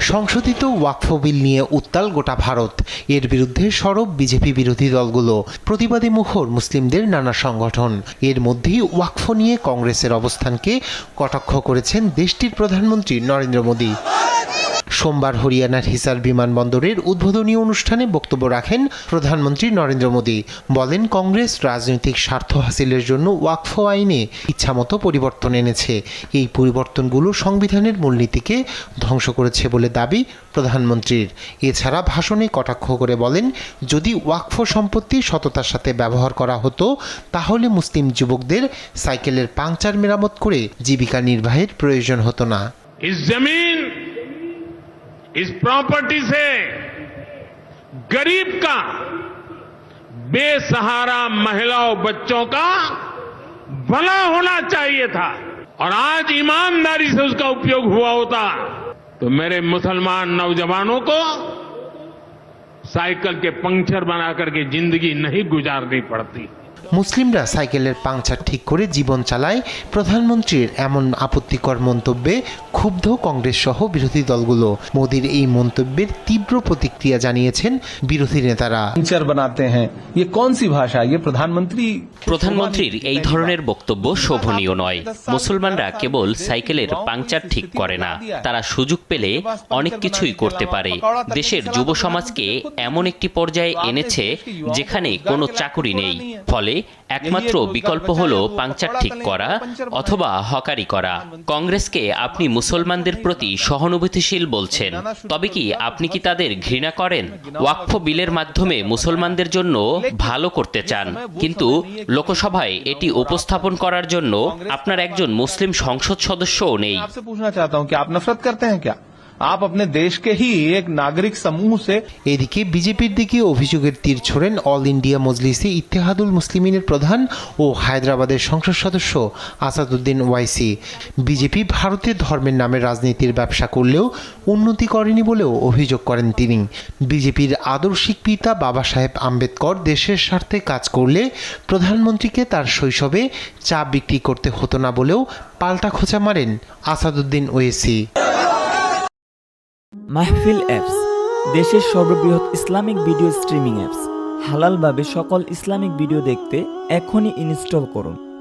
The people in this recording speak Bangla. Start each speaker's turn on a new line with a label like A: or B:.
A: সংশোধিত ওয়াকফ বিল নিয়ে উত্তাল গোটা ভারত। এর বিরুদ্ধে সরব বিজেপি বিরোধী দলগুলো। প্রতিবাদী মুখর মুসলিমদের নানা সংগঠন। এর মধ্যেই ওয়াকফ নিয়ে কংগ্রেসের অবস্থানকে কটাক্ষ করেছেন দেশটির প্রধানমন্ত্রী নরেন্দ্র মোদী। সোমবার হরিয়ানার হিসার বিমানবন্দরের উদ্বোধনী অনুষ্ঠানে বক্তব্য রাখেন প্রধানমন্ত্রী নরেন্দ্র মোদী। বলেন, কংগ্রেস রাজনৈতিক স্বার্থ হাসিলের জন্য ওয়াকফ আইনে ইচ্ছামতো পরিবর্তন এনেছে। এই পরিবর্তনগুলো সংবিধানের মূলনীতিকে ধ্বংস করেছে বলে দাবি প্রধানমন্ত্রীর। এছাড়া ভাষণে কটাক্ষ করে বলেন, যদি ওয়াকফ সম্পত্তি সততার সাথে ব্যবহার করা হতো, তাহলে মুসলিম যুবকদের সাইকেলের পাংচার মেরামত করে জীবিকা নির্বাহের প্রয়োজন হতো না।
B: জমিন! इस प्रॉपर्टी से गरीब का बेसहारा महिलाओं बच्चों का भला होना चाहिए था और आज ईमानदारी से उसका उपयोग हुआ होता तो मेरे मुसलमान नौजवानों को साइकिल के पंक्चर बना करके जिंदगी नहीं गुजारनी पड़ती
A: মুসলিমরা সাইকেলের পাংচার ঠিক করে জীবন চালায় প্রধানমন্ত্রীর এমন আপত্তিকর মন্তব্যে ক্ষুব্ধ কংগ্রেস সহ বিরোধী দলগুলো মোদীর এই মন্তব্যের তীব্র প্রতিক্রিয়া জানিয়েছেন বিরোধী নেতারা
C: पंचर बनाते हैं ये कौन सी भाषा ये प्रधानमंत्री
D: প্রধানমন্ত্রীর এই ধরনের বক্তব্য শোভনীয় নয় মুসলমানরা কেবল সাইকেলের পাংচার ঠিক করে না তারা সুযোগ পেলে অনেক কিছুই করতে পারে দেশের যুব সমাজকে এমন একটি পর্যায়ে এনেছে যেখানে কোনো চাকুরি নেই ফলে একমাত্র বিকল্প হলো পাংচার ঠিক করা অথবা হকারি করা কংগ্রেসকে আপনি মুসলমানদের প্রতি সহানুভূতিশীল বলছেন। তবে কি আপনি কি তাদের ঘৃণা করেন? ওয়াকফ বিলের মাধ্যমে মুসলমানদের জন্য ভালো করতে চান। কিন্তু লোকসভায় এটি উপস্থাপন করার জন্য আপনার একজন মুসলিম সংসদ সদস্যও নেই।
C: আপ আপনার দেশকে হি এক নাগরিক সমূহ সে
A: এদিকে বিজেপির দিকে অভিযোগের তীর ছোড়েন অল ইন্ডিয়া মজলিসে ইত্তেহাদুল মুসলিমিনের প্রধান ও হায়দ্রাবাদের সংসদ সদস্য আসাদুদ্দিন ওয়াইসি। বিজেপি ভারতে ধর্মের নামে রাজনীতির ব্যবসা করলেও উন্নতি করেনি বলেও অভিযোগ করেন তিনি। বিজেপির আদর্শিক পিতা বাবা সাহেব আম্বেদকর দেশের স্বার্থে কাজ করলে প্রধানমন্ত্রীকে তার শৈশবে চা বিক্রি করতে হতো না বলেও পাল্টা খোঁচা মারেন আসাদুদ্দিন ওয়েসি
E: মাহফিল অ্যাপস দেশের সর্ববৃহৎ ইসলামিক ভিডিও স্ট্রিমিং অ্যাপস হালালভাবে সকল ইসলামিক ভিডিও দেখতে এখনই ইনস্টল করুন।